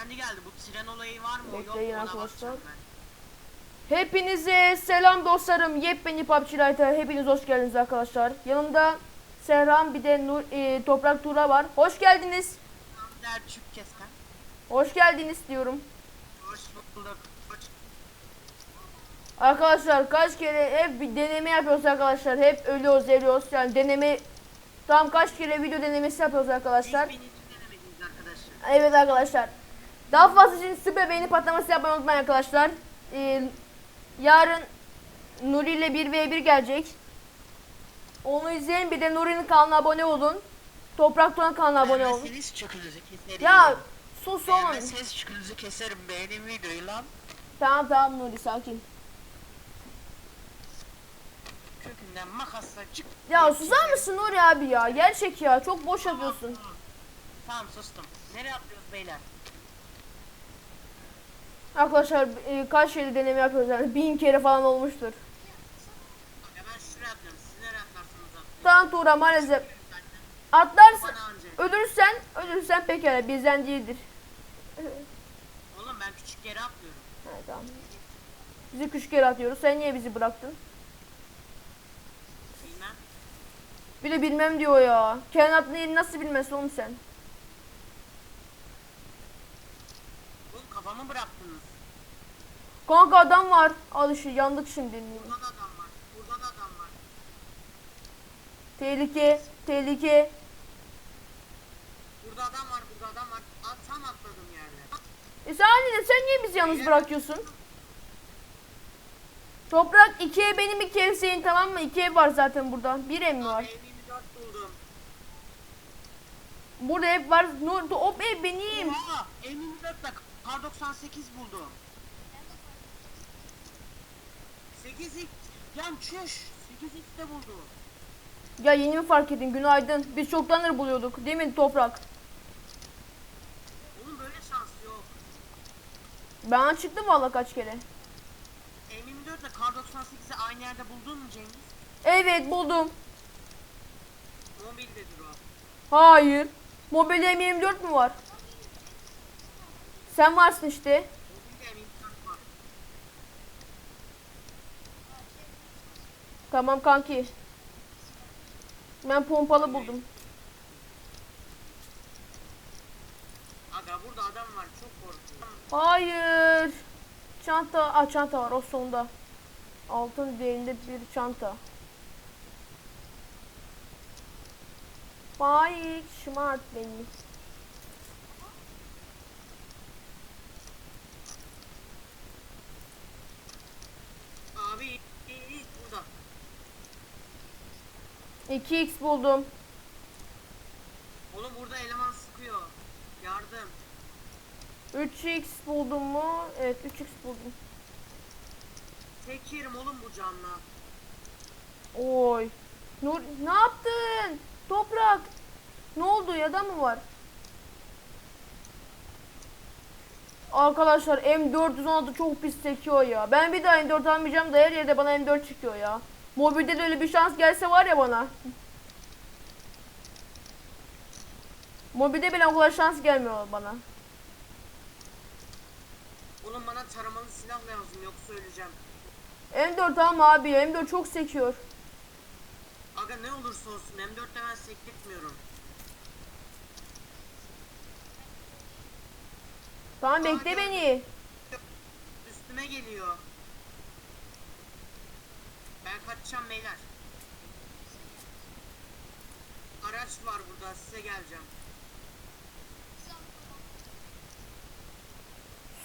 kendi geldi. Bu tren olayı var mı? Yok Bekleyin ona arkadaşlar. bakacağım ben. Hepinize selam dostlarım. Yepyeni PUBG Lite'a hepiniz hoş geldiniz arkadaşlar. Yanımda Serhan bir de Nur, e, Toprak Tura var. Hoş geldiniz. Kesken. Hoş geldiniz diyorum. Hoş bulduk. Hoş. Arkadaşlar kaç kere hep bir deneme yapıyoruz arkadaşlar. Hep ölüyoruz ölüyoruz. Yani deneme tam kaç kere video denemesi yapıyoruz denemediniz arkadaşlar. Evet arkadaşlar. Daha fazla için süper beğeni patlaması yapmayı unutmayın arkadaşlar. Ee, yarın Nuri ile 1v1 gelecek. Onu izleyin bir de Nuri'nin kanalına abone olun. Toprak Turan kanalına abone olun. Beğenmezseniz keserim. Ya sus oğlum. Beğenmezseniz keserim. Beğenin videoyu lan. Tamam tamam Nuri sakin. Kökünden makasla çık. Ya susar mısın Nuri abi ya? Gerçek ya çok boş yapıyorsun. Tamam sustum. Nereye atlıyoruz beyler? Arkadaşlar e, kaç kere deneme yapıyoruz yani bin kere falan olmuştur. Ya ben şuraya atlıyorum. Atlarsanız. Tamam Tuğra maalesef. Atlarsın. Ölürsen, ölürsen pekala bizden değildir. Oğlum ben küçük yere atlıyorum. Ha, tamam. Bizi küçük yere atıyoruz. Sen niye bizi bıraktın? Bilmem. Bir de bilmem diyor ya. Kendi adını nasıl bilmezsin oğlum sen? Oğlum kafamı bıraktınız. Kanka adam var. Al işte yandık şimdi. Burada da adam var. Burada da adam var. Tehlike, tehlike. Burada adam var. Burada adam var. At, tam atladım yerine. E sen anne sen niye bizi yalnız bırakıyorsun? Toprak iki ev benim iki ev senin tamam mı? İki ev var zaten burada. Bir ev mi var? M24 buldum. Burada ev var. Nur, o ev benim. Oha! M24'le kar 98 buldum. 8x. Yan çüş. 8x de buldum. Ya yeni mi fark ettin? Günaydın. Biz çoktandır buluyorduk. Değil mi Toprak? Oğlum böyle şans yok. Ben çıktım valla kaç kere. M24 ile kar 98'i aynı yerde buldun mu Cengiz? Evet buldum. Mobildedir o. Hayır. Mobil M24 mü var? Sen varsın işte. Mobilde M24 var. Tamam kanki. Ben pompalı buldum. Aga burada adam var çok korkuyorum. Hayır. Çanta, ah çanta var o sonda. Altın değerinde bir çanta. Faik şımart beni. Abi iyi, iyi, burada. 2x buldum. Oğlum burada eleman sıkıyor. Yardım. 3x buldum mu? Evet 3x buldum. Tek yerim oğlum bu canla. Oy. Nur ne yaptın? Toprak. Ne oldu ya da mı var? Arkadaşlar M416 çok pis sekiyor ya. Ben bir daha M4 almayacağım da her yerde bana M4 çıkıyor ya. Mobilde de öyle bir şans gelse var ya bana. Mobilde bile o kadar şans gelmiyor bana. Oğlum bana taramalı silah lazım yoksa öleceğim. M4 alma abi ya. M4 çok sekiyor. Aga ne olursa olsun M4'te ben sektirtmiyorum. Tamam bekle beni. Üstüme geliyor. Ben kaçacağım beyler. Araç var burada size geleceğim.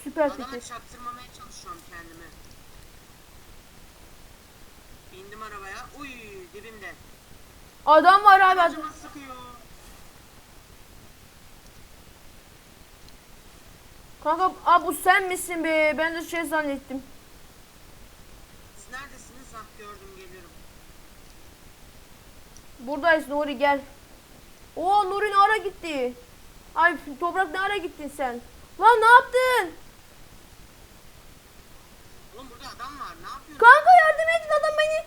Süper Adama fikir. çaktırmamaya çalışıyorum kendimi. Bindim arabaya. Uy dibimde. Adam var abi. adam. Aracıma sıkıyor. Kanka abi bu sen misin be? Ben de şey zannettim. Siz neredesiniz? Ah gördüm geliyorum. Buradayız Nuri gel. Oo Nuri ne ara gitti? Ay toprak ne ara gittin sen? Lan ne yaptın? Oğlum burada adam var. Ne yapıyorsun? Kanka yardım edin adam beni.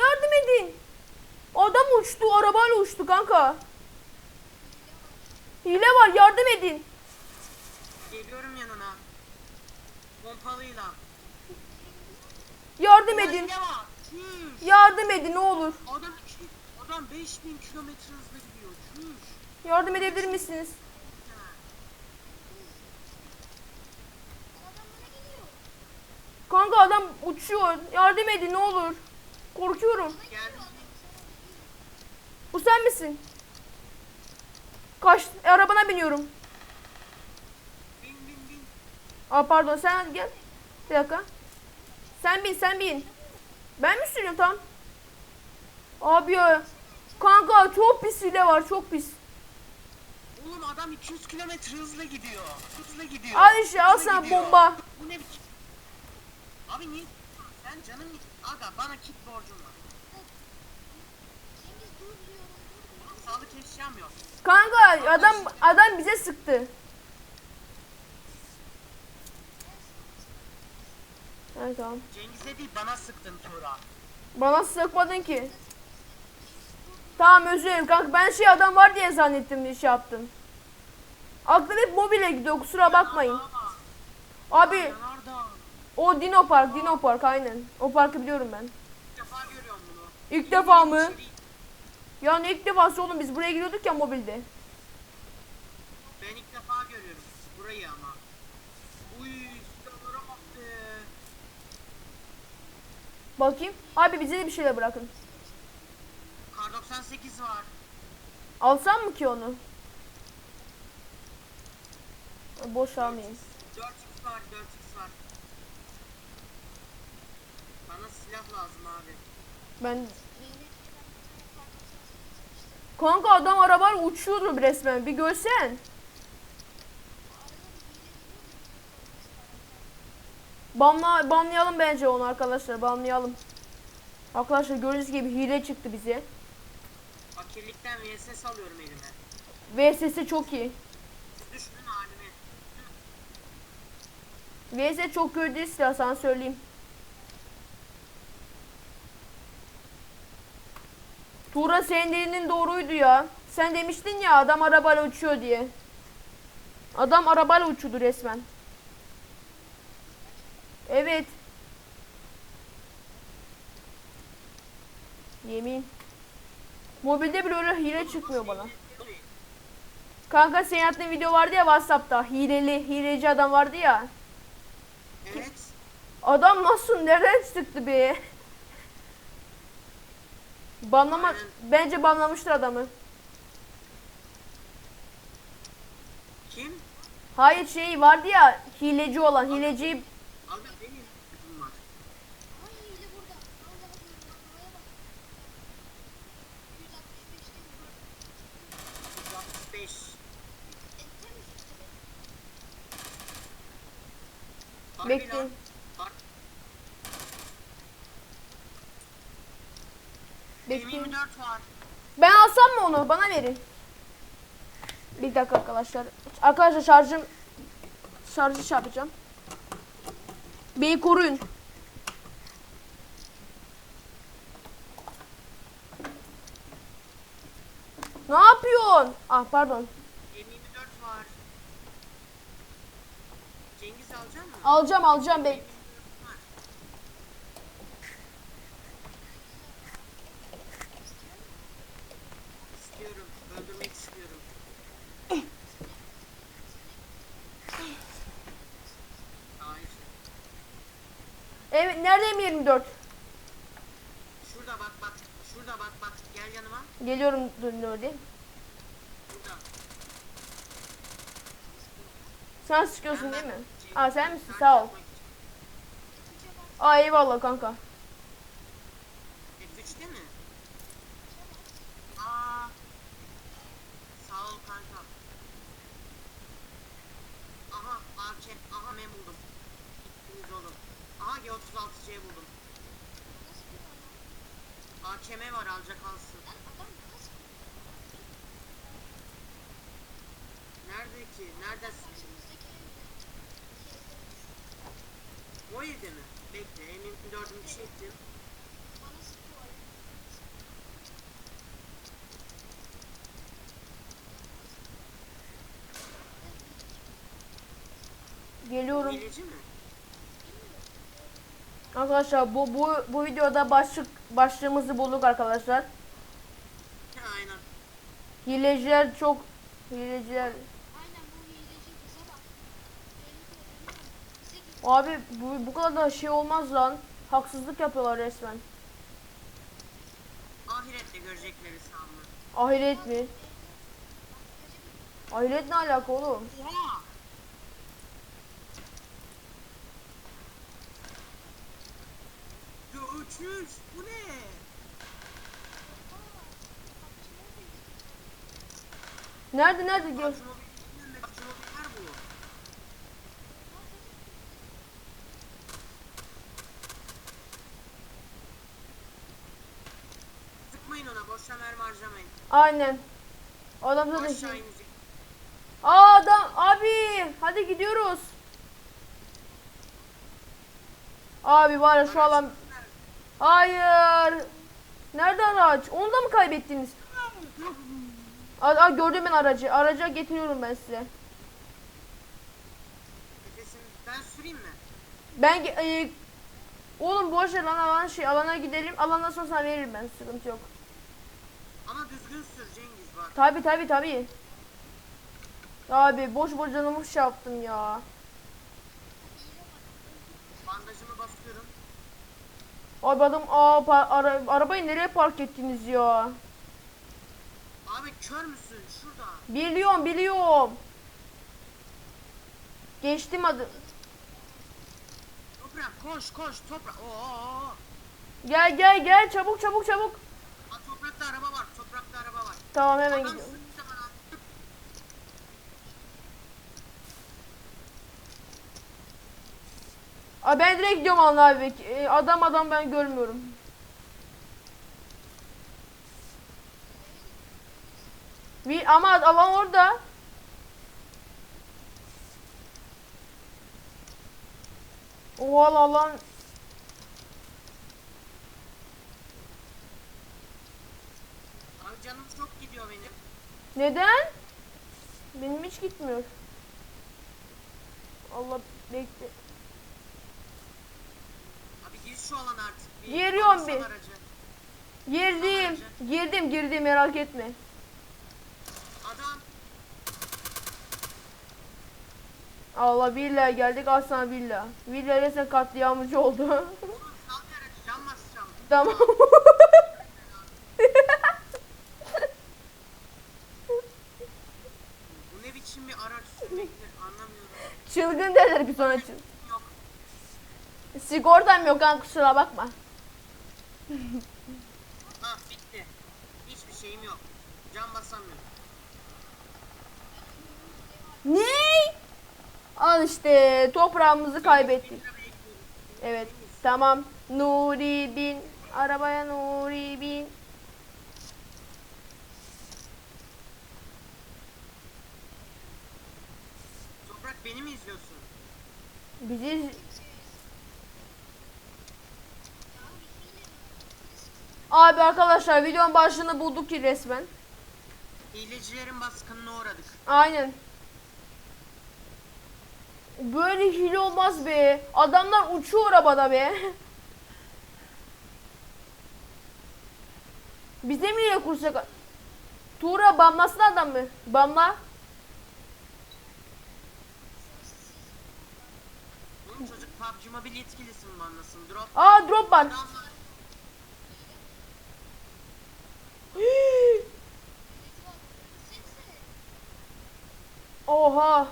Yardım edin. Adam uçtu arabayla uçtu kanka. Hile var yardım edin. Geliyorum yanına. Pompalıyla. Yardım edin. Yardım edin ne olur. Adam, adam 5000 kilometre hızla gidiyor. Çüş. Yardım edebilir misiniz? Kanka adam uçuyor. Yardım edin ne olur. Korkuyorum. Bu sen misin? Kaç e, arabana biniyorum. Bin bin bin. Aa pardon sen gel. Bir dakika. Sen bin sen bin. Ben mi sürüyorum tam? Abi ya. Kanka çok pis hile var çok pis. Oğlum adam 200 kilometre hızla gidiyor. Hızla gidiyor. Al işte al Hızla sana gidiyor. bomba. Bu ne biçim? Abi niye? Sen canın git. Aga bana kit borcum var. Sağlık eşyam yok. Kanka adam adam bize sıktı. Evet tamam. Cengiz'e değil bana sıktın Tuğra. Bana sıkmadın ki. Tamam özür dilerim kanka ben şey adam var diye zannettim bir şey yaptım. Aklım hep mobile gidiyor kusura bakmayın. Abi o Dino Park Dino Park aynen. O parkı biliyorum ben. İlk defa görüyorum bunu. İlk defa mı? Yani ilk defası oğlum biz buraya gidiyorduk ya mobilde. Ben ilk defa görüyorum burayı ama. Uy, silahlara bak be. Bakayım. Abi bize de bir şeyler bırakın. Kar 98 var. Alsam mı ki onu? Boş almayayım. 4x var, 4x var. Bana silah lazım abi. Ben Kanka adam arabayla uçuyordu resmen. Bir görsen. Banla, banlayalım bence onu arkadaşlar. Banlayalım. Arkadaşlar gördüğünüz gibi hile çıktı bize. Fakirlikten VSS alıyorum elime. Ve sesi çok iyi. Düşünün halimi. VS çok kötü silah sana söyleyeyim. Tuğra senin dediğin doğruydu ya. Sen demiştin ya adam arabayla uçuyor diye. Adam arabayla uçuyordu resmen. Evet. Yemin. Mobilde bile öyle hile çıkmıyor bana. Kanka senin attığın video vardı ya Whatsapp'ta. Hileli, hileci adam vardı ya. Evet. Adam nasıl nereden çıktı be? Banlama Aynen. bence banlamıştır adamı. Kim? Hayır şey vardı ya hileci olan hileci Abi benim kızım var. 165. Harbi Bekleyin. bekleyin. M24 var. Ben alsam mı onu? Bana verin. Bir dakika arkadaşlar. Arkadaşlar şarjım şarjı şey yapacağım. Beni koruyun. Ne yapıyorsun? Ah pardon. M24 var. Cengiz alacak mı? Alacağım alacağım bek. Var. İstiyorum. Öldürmek istiyorum. Hayır. Evet nerede M24? Şurada bak bak. Şurada bak bak. Gel yanıma. Geliyorum Nuri. Burada. Sen sıkıyorsun değil mi? Cengiz, Aa sen misin? Sağ ol. Aa eyvallah kanka. Hayır deme. Bekle en mümkün dördüncü. Geliyorum. Arkadaşlar bu bu bu videoda başlık başlığımızı bulduk arkadaşlar. Aynen. Hileciler çok hileciler Abi bu bu kadar da şey olmaz lan. Haksızlık yapıyorlar resmen. Ahirette görecekleri sanma. Ahiret mi? Ahiret ne alaka oğlum? Oha! Göçmüş. Bu ne? Nerede nerede gör. Aynen. Adam zaten Aşağı inecek. Aa adam abi hadi gidiyoruz. Abi var ya şu alan Hayır. Nerede araç? Onu da mı kaybettiniz? Aa, aa, gördüm ben aracı. Araca getiriyorum ben size. Ben süreyim mi? Ben ge- e, oğlum boş ver lan alan şey alana gidelim. Alandan sonra sana veririm ben. Sıkıntı yok. Sür Cengiz bak. Tabi tabi tabi. Abi boş boş canımı şey yaptım ya. Bandajımı basıyorum. Abi adam aa ara- arabayı nereye park ettiniz ya? Abi kör müsün? Şurada. Biliyorum biliyorum. Geçtim adı. Toprak koş koş toprak. Oo. Gel gel gel çabuk çabuk çabuk. Aa, toprakta araba var. Toprakta araba var. Tamam hemen Adam gidiyorum. sıktı ben direkt gidiyorum Alın abi. Ee, Adam adam ben görmüyorum. Bir, ama alan orada. O alan Abi canım çok gidiyor benim. neden? Benim hiç gitmiyor. Allah bekle. Abi gir şu alan artık. Bir Giriyorum bir. Aracı. Girdim. Girdim girdim merak etme. Adam Allah billahi geldik aslan billah. Billah resmen katliamcı oldu. oğlum sal aracı can basacağım. tamam. Bu ne biçim bir araç sürmektir anlamıyorum. Çılgın derler bir sonraki. Yok. Sigortam yok kan kusura bakma. Ah bitti. Hiçbir şeyim yok. Can basamıyorum. Ne? Al işte toprağımızı kaybettik. Evet tamam. Nuri bin. Arabaya Nuri bin. Beni mi izliyorsun? Bizi Abi arkadaşlar videonun başlığını bulduk ki resmen. Hilecilerin baskınına uğradık. Aynen. Böyle hile olmaz be. Adamlar uçuyor arabada be. Bize mi hile kursak? Tuğra bamlasın adam mı? Bamla. Oğlum çocuk PUBG Mobile yetkilisi mi banlasın? Drop Aa drop var. Oha.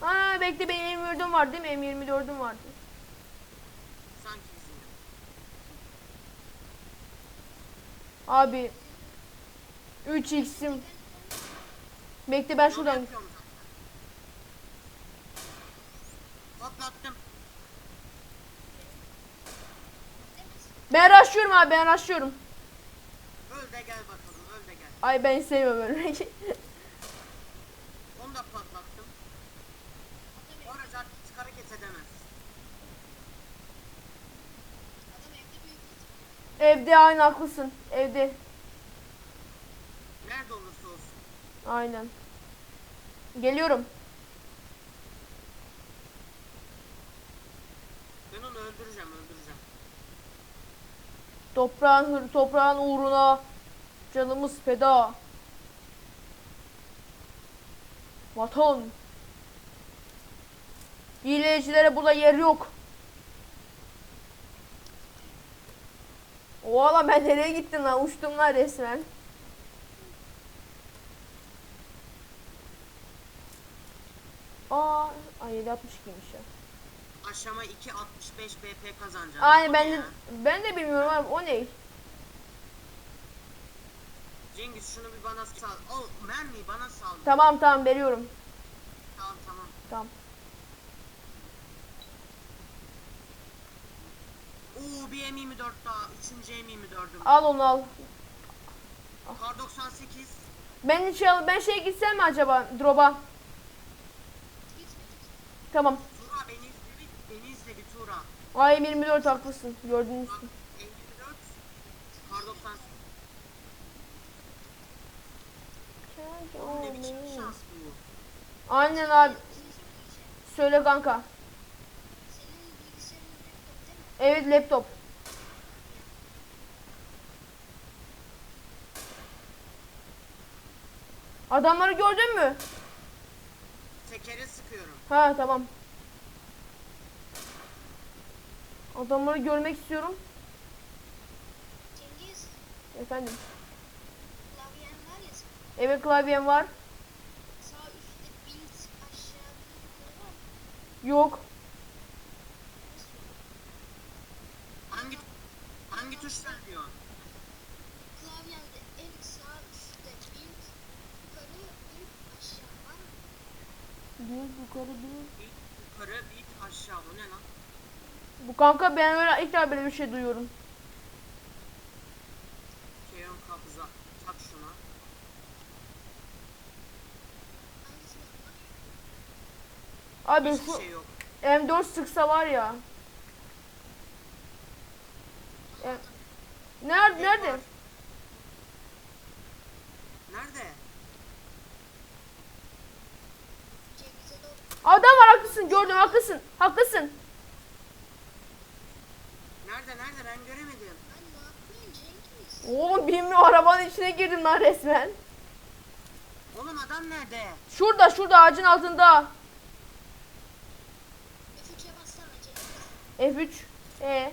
Ha bekle benim M24'üm var değil mi? M24'üm vardı. Sanki bizim. Abi 3x'im. Bekle ben şuradan. yapıyorum zaten. Patlattım. Ben rushlıyorum abi ben rushlıyorum. Öl de gel bakalım. Öl de gel. Ay ben sevmiyorum ölmeyi. Onu da patlattım. O araç artık hareket edemez. Evde aynı haklısın. Evde. Nerede olursa olsun. Aynen. Geliyorum. Ben onu öldüreceğim öldüreceğim. Toprağın hır, toprağın uğruna canımız feda. Vatan. Hilecilere burada yer yok. Oğlum ben nereye gittim lan? Uçtum lan resmen. Aa, ay 762'ymiş ya. Aşama 2 65 BP kazanacağım. Aynen ben de, ben de bilmiyorum abi o ne? Cengiz şunu bir bana sal. O mermiyi bana sal. Tamam tamam veriyorum. Tamam tamam. Tamam. Oo bir M24 daha. Üçüncü M24'üm. Al onu al. Kar 98. Ben hiç al ben şeye gitsem mi acaba gitme. Tamam. Tura beni izle bir, beni izle bir Tura. Ay 24 haklısın. Gördünüz mü? M24. Kar 98. Ne biçim bir şans bu. Aynen abi. Söyle kanka. Evet laptop. Adamları gördün mü? Tekere sıkıyorum. Ha tamam. Adamları görmek istiyorum. Cengiz, Efendim. klavyen var ya senin. Evet klavyem var. Sağ üstte build aşağı var mı? Yok. Hangi hangi tuşla diyor? Klavyende en sağ üstte build yukarı build aşağı var mı? Bir yukarı bir. Bir yukarı bir aşağı. O ne lan? Bu kanka ben öyle ilk defa böyle bir şey duyuyorum. Keyon kabza. Tak şuna. Abi Hiçbir şu şey yok. M4 sıksa var ya. E, nerede nerede? var. Nerede? Adam var haklısın gördüm haklısın. Haklısın. Nerede nerede ben göremedim. Oğlum bilmiyorum arabanın içine girdim lan resmen. Oğlum adam nerede? Şurada şurada ağacın altında. F3'e bassana Cengiz. F3. E.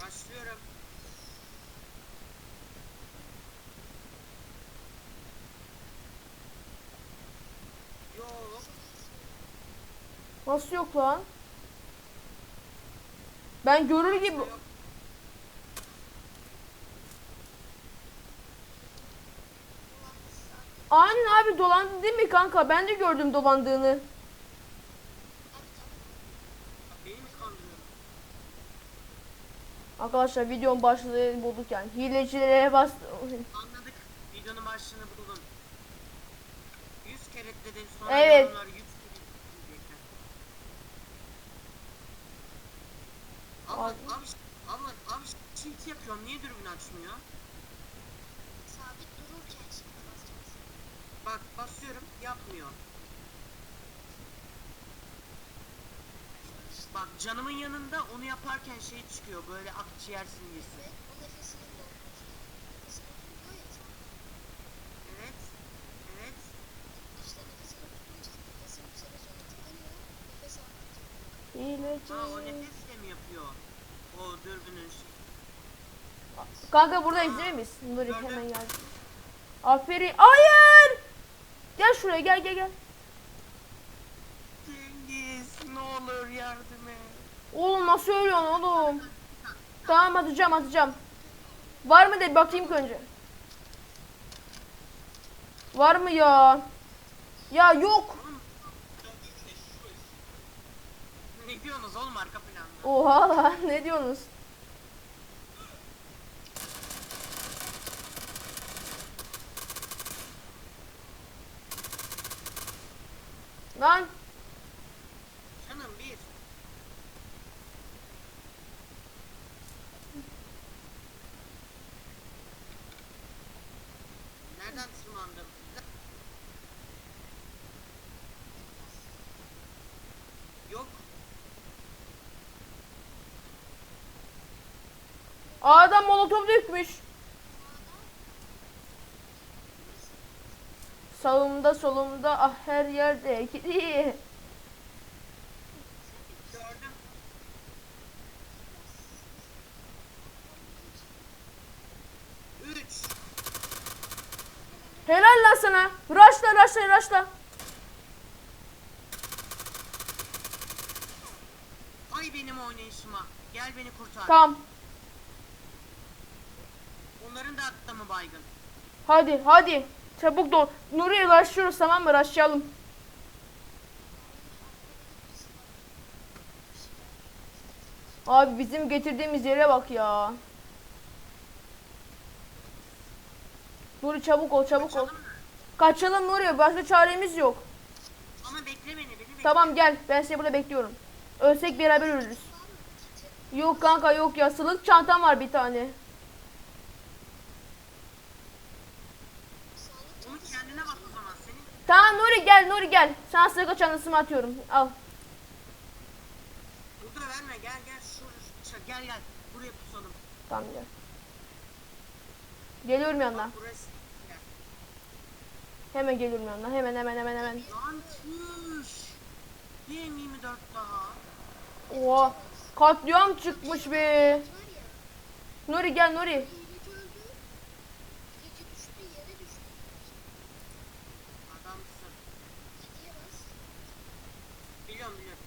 Başlıyorum. Yok. Nasıl yok lan? Ben görür gibi. Aynen abi dolandı değil mi kanka? Ben de gördüm dolandığını. Arkadaşlar videonun başlığı bulduk yani. Hilecilere bas. Anladık. Videonun başlığını buldum. 100 kere dedin sonra Evet. yorumlar 100 kere diyecekler. Abla, Abi. abla, abi çift yapıyorum. Niye dürbün açmıyor? Sabit dururken şimdi basacağız. Bak basıyorum yapmıyor. Bak canımın yanında onu yaparken şey çıkıyor böyle akciğer simgesi. Evet, o nefesini. Evet. Evet. Nefes o nefesle O dürbünün şey. Kanka buradayız değil mi biz? Nuri hemen geldi. Aferin. Hayır. Gel şuraya gel gel gel. Cengiz ne olur yardım et. Oğlum nasıl ölüyorsun oğlum? Tamam atacağım atacağım. Var mı de bakayım önce. Var mı ya? Ya yok. Ne diyorsunuz oğlum arka planda? Oha lan ne diyorsunuz? Lan Canım bir. Nereden tırmandım? Yok. Adam molotof dökmüş. Sağımda solumda ah her yerde. Üç. Helal lan sana. Raşla raşla raşla. Ay benim oynayışıma. Gel beni kurtar. Tamam. Onların da hatta mı baygın? Hadi hadi. Çabuk dol. Nuri'ye raşlıyoruz tamam mı? Raşlayalım. Abi bizim getirdiğimiz yere bak ya. Nuri çabuk ol çabuk ol. Kaçalım mı? Kaçalım Nuri başka çaremiz yok. Ama bekle beni, beni bekle. Tamam gel ben seni burada bekliyorum. Ölsek beraber ölürüz. Yok kanka yok ya sılık çantam var bir tane. Onu kendine bak o zaman. Senin Tamam Nuri gel Nuri gel. Sana sılık çantasını atıyorum. Al. burada verme. Gel gel. Şurada. Gel gel. Buraya pusalım. Tamam gel. Geliyorum yanına. Burası. Gel. Hemen geliyorum yanına. Hemen hemen hemen hemen. Lan çüş. Bir M24 daha. Oha. Katliam çıkmış be. Nuri gel Nuri. Hileci öldü. Hileci düştü yere düştü. Adamsın. Gidiye bas. Biliyorum biliyorum.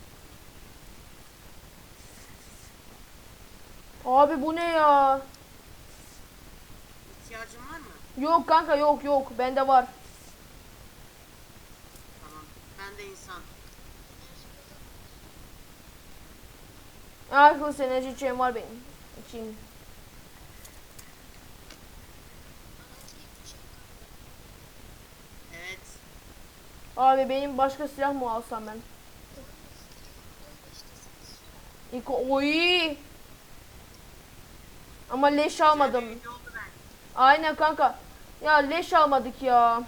Abi bu ne ya? İhtiyacın var mı? Yok kanka yok yok. Bende var. Tamam. Ben de insan. Arkadaşlar enerji içeceğim var benim. İçeyim. Evet. Abi benim başka silah mı alsam ben? İlk oy. Ama leş almadım. Aynen kanka. Ya leş almadık ya.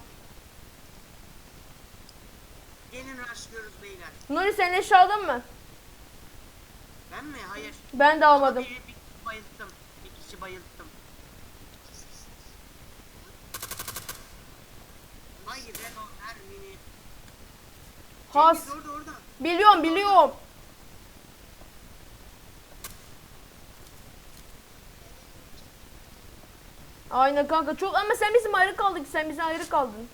Gelin rushlıyoruz beyler. Nuri sen leş aldın mı? Ben mi? Hayır. Ben de almadım. Bir, bir kişi bayılttım. Bir kişi bayılttım. Hayır ben o her mini. Has. Orada orada. Biliyorum biliyorum. Aynen kanka çok ama sen bizim ayrı kaldık sen bize ayrı kaldın.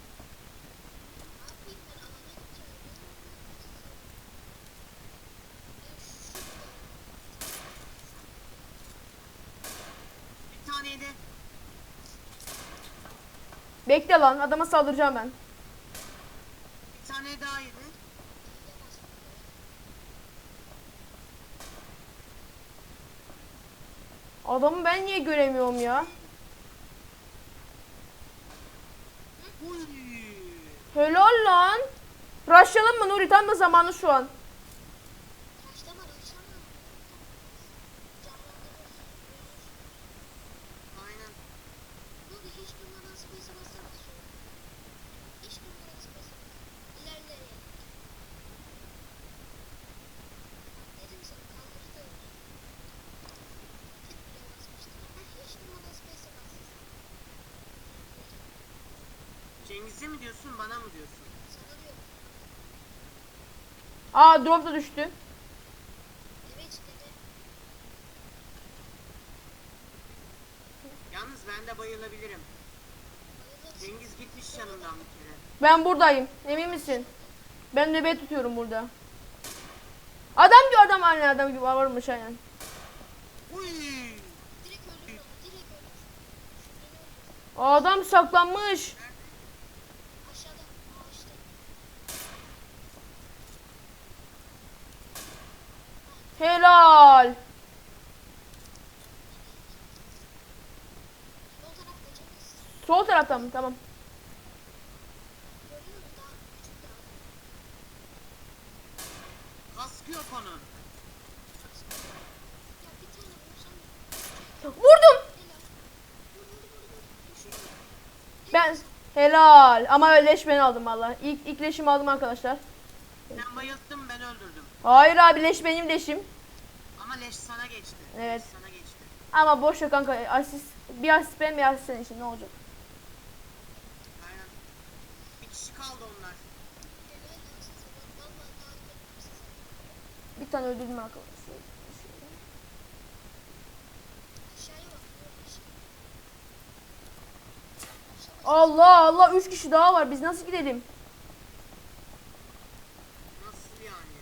Bekle lan adama saldıracağım ben. Bir tane daha yedi. Adamı ben niye göremiyorum ya? Uy. Helal lan. Rushlayalım mı Nuri tam da zamanı şu an. Taşlama taşlama. Aynen. Dur hiç durmadan space'e basar Hiç durmadan space'e bas. İlerle. Dedim sana kaldırdı. Tek bile basmıştım. Ha, hiç durmadan space'e bas. Cengiz'e mi diyorsun bana mı diyorsun? Aa drop da düştü. Evet dedi. Yalnız ben de bayılabilirim. Cengiz gitmiş yanından bir kere. Ben buradayım. Emin misin? Ben nöbet tutuyorum burada. Adam diyor adam aynen adam gibi varmış aynen. Uy. Adam saklanmış. Helal. Sol taraftan mı? Tamam. Kaskı yok onun. Vurdum. Ben Helal. Ama leş ben aldım valla. İlk, ilk leşimi aldım arkadaşlar. Sen bayılttın ben öldürdüm. Hayır abi leş benim leşim. Ama leş sana geçti. Evet. Leş sana geçti. Ama boş ver kanka. Asist, bir asist benim bir asist senin için ne olacak? Aynen. Bir kişi kaldı onlar. Bir tane öldürdüm arkadaşlar. Allah Allah 3 kişi daha var. Biz nasıl gidelim? Nasıl yani?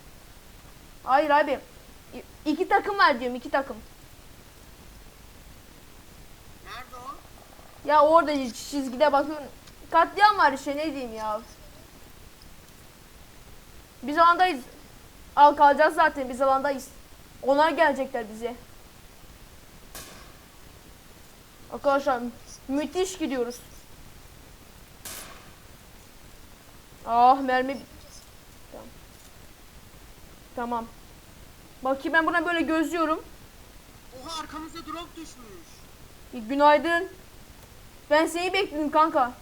Hayır abi. İki takım var diyorum. iki takım. Nerede o? Ya orada çizgide bakıyorum. Katliam var işte ne diyeyim ya. Biz alandayız. Al kalacağız zaten biz alandayız. Onlar gelecekler bize. Arkadaşlar müthiş gidiyoruz. Ah mermi tamam. Tamam. Bakayım ben buna böyle gözlüyorum. Oha arkamızda drop düşmüş. Günaydın. Ben seni bekledim kanka.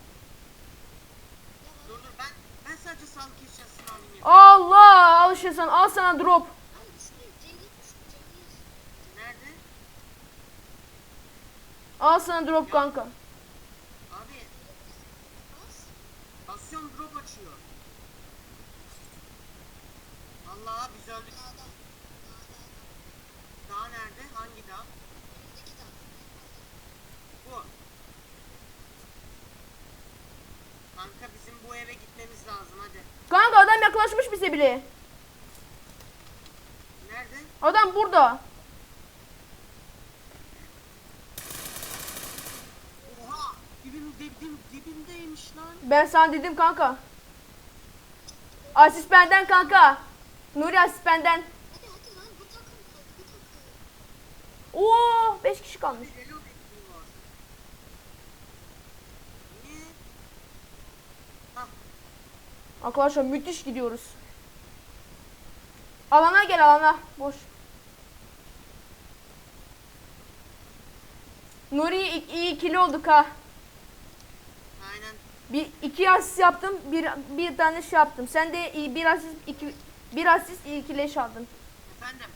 Dur dur ben ben sadece sağlık eşyasını alayım. Allah al işte sana al sana drop. Lan düştü. Cengiz düştü. Cengiz. Nerede? Al sana drop kanka. Abi Bas. basıyorum drop açıyor. Allah biz öldük. Kanka bizim bu eve gitmemiz lazım hadi. Kanka adam yaklaşmış bize bile. Nerede? Adam burada. Oha! Dibim, dibim, dibimdeymiş lan. Ben sana dedim kanka. Asist benden kanka. Nuri asist benden. Hadi hadi lan bir takım kaldı. Bir takım. Oo 5 kişi kalmış. Reload ettiğim var. Niye? Hah, Arkadaşlar müthiş gidiyoruz. Alana gel alana. Boş. Nuri iyi, ikili olduk ha. aynen. Bir iki asist yaptım, bir bir tane şey yaptım. Sen de iyi bir asist iki bir asist iki leş aldın. Efendim.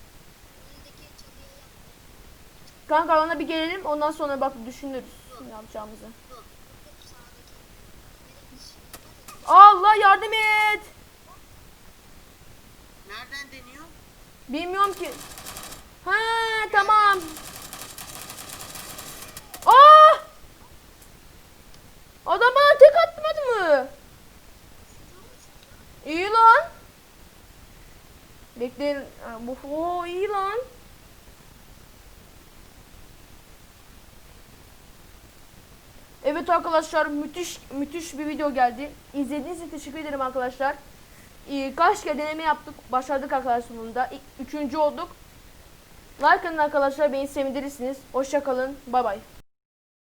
Kanka alana bir gelelim ondan sonra bak düşünürüz ne yapacağımızı. dur. Yok sağdaki. Verilmiş. Hadi. Allah yardım et. Nereden deniyor? Bilmiyorum ki. Ha tamam. Aa! Adam bana tek atmadı mı? İyi lan. Bekleyin. Bu iyi lan. Evet arkadaşlar müthiş müthiş bir video geldi. İzlediğiniz için teşekkür ederim arkadaşlar. Ee, kaç kere deneme yaptık. Başardık arkadaşlar. İlk- Üçüncü olduk. Like atın arkadaşlar beni sevindirirsiniz. Hoşça kalın. Bay bay.